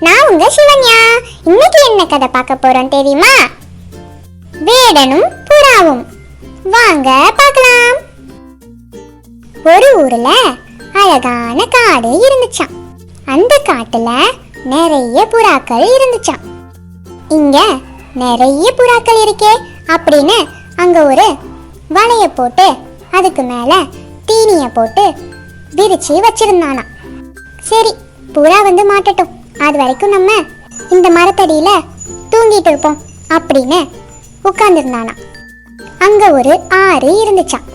நான் உங்க சிவன்யா. இன்னைக்கு என்ன கதை பார்க்க போறோம் தெரியுமா? வேடனும் புறாவும். வாங்க பார்க்கலாம். ஒரு ஊர்ல அழகான காடு இருந்துச்சாம். அந்த காட்டுல நிறைய புறாக்கள் இருந்துச்சாம். இங்க நிறைய புறாக்கள் இருக்கே அப்படின்னு அங்க ஒரு வலைய போட்டு அதுக்கு மேல தீனிய போட்டு விரிச்சு வச்சிருந்தானா சரி புறா வந்து மாட்டட்டும். அது வரைக்கும் நம்ம இந்த மரத்தடியில தூங்கிட்டு இருப்போம் அப்படின்னு உட்கார்ந்துருந்தானா. அங்க ஒரு ஆறு இருந்துச்சான்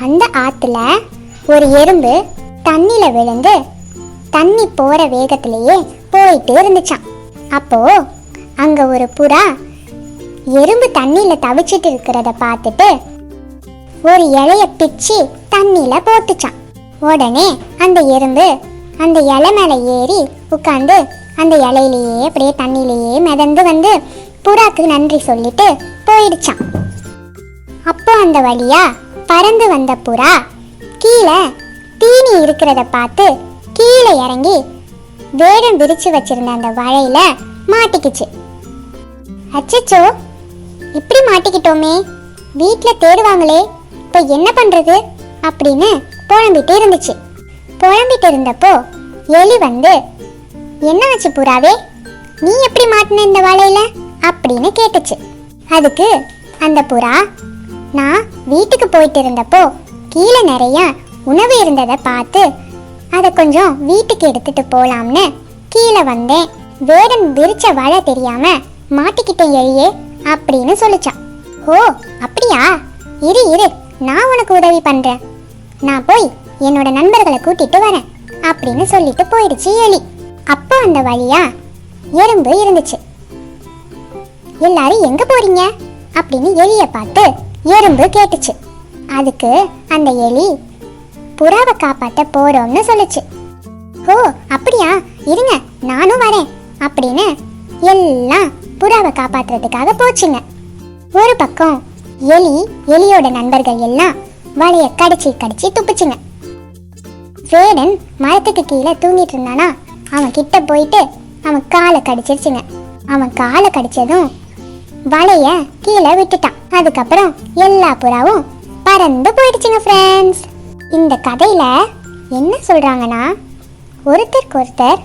அந்த ஆத்துல ஒரு எறும்பு தண்ணியில விழுந்து தண்ணி போற வேகத்திலேயே போயிட்டு இருந்துச்சான் அப்போ அங்க ஒரு புறா எறும்பு தண்ணியில தவிச்சிட்டு இருக்கிறத பார்த்துட்டு ஒரு இலைய பிச்சு தண்ணியில போட்டுச்சான் உடனே அந்த எறும்பு அந்த இலை மேல ஏறி உட்காந்து அந்த இலையிலேயே அப்படியே தண்ணியிலேயே மிதந்து வந்து புறாக்கு நன்றி சொல்லிட்டு போயிடுச்சான் அப்போ அந்த வழியா பறந்து வந்த புறா கீழே தீனி இருக்கிறத பார்த்து கீழே இறங்கி வேடம் விரிச்சு வச்சிருந்த அந்த வலையில மாட்டிக்கிச்சு. அச்சச்சோ இப்படி மாட்டிக்கிட்டோமே வீட்டில் தேடுவாங்களே இப்போ என்ன பண்ணுறது அப்படின்னு புலம்பிட்டு இருந்துச்சு. புலம்பிட்டு இருந்தப்போ எலி வந்து என்ன ஆச்சு புறாவே? நீ எப்படி மாட்டின இந்த வலையில? அப்படின்னு கேட்டுச்சு. அதுக்கு அந்த புறா நான் வீட்டுக்கு போயிட்டு இருந்தப்போ கீழே நிறைய உணவு இருந்ததை பார்த்து அதை கொஞ்சம் வீட்டுக்கு எடுத்துட்டு போலாம்னு கீழே வந்தேன். வேடன் விரிச்ச வலை தெரியாம மாட்டிக்கிட்டேன் எழியே அப்படின்னு சொல்லிச்சான். ஓ அப்படியா? இரு இரு நான் உனக்கு உதவி பண்றேன். நான் போய் என்னோட நண்பர்களை கூட்டிட்டு வரேன் அப்படின்னு சொல்லிட்டு போயிடுச்சு எலி. அப்போ அந்த வழியா எறும்பு இருந்துச்சு. எல்லாரும் எங்க போறீங்க? அப்படின்னு எலிய பார்த்து எறும்பு கேட்டுச்சு. அதுக்கு அந்த எலி புறாவை காப்பாத்த போறோம்னு சொல்லுச்சு. ஓ அப்படியா? இருங்க நானும் வரேன் அப்படின்னு எல்லாம் புறாவை காப்பாத்துறதுக்காக போச்சுங்க. ஒரு பக்கம் எலி எலியோட நண்பர்கள் எல்லாம் வலைய கடிச்சு கடிச்சு துப்புச்சுங்க. வேடன் மரத்துக்கு கீழே தூங்கிட்டு இருந்தானா அவன் கிட்ட போயிட்டு அவன் காலை கடிச்சிருச்சுங்க. அவன் காலை கடிச்சதும் வலைய கீழே விட்டுட்டான். அதுக்கப்புறம் எல்லா புறாவும் பறந்து போயிடுச்சுங்க ஃப்ரெண்ட்ஸ் இந்த கதையில என்ன சொல்றாங்கன்னா ஒருத்தருக்கு ஒருத்தர்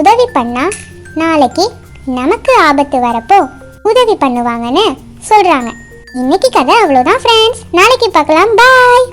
உதவி பண்ணா நாளைக்கு நமக்கு ஆபத்து வரப்போ உதவி பண்ணுவாங்கன்னு சொல்றாங்க. இன்னைக்கு கதை அவ்வளோதான் ஃப்ரெண்ட்ஸ் நாளைக்கு பார்க்கலாம். பாய்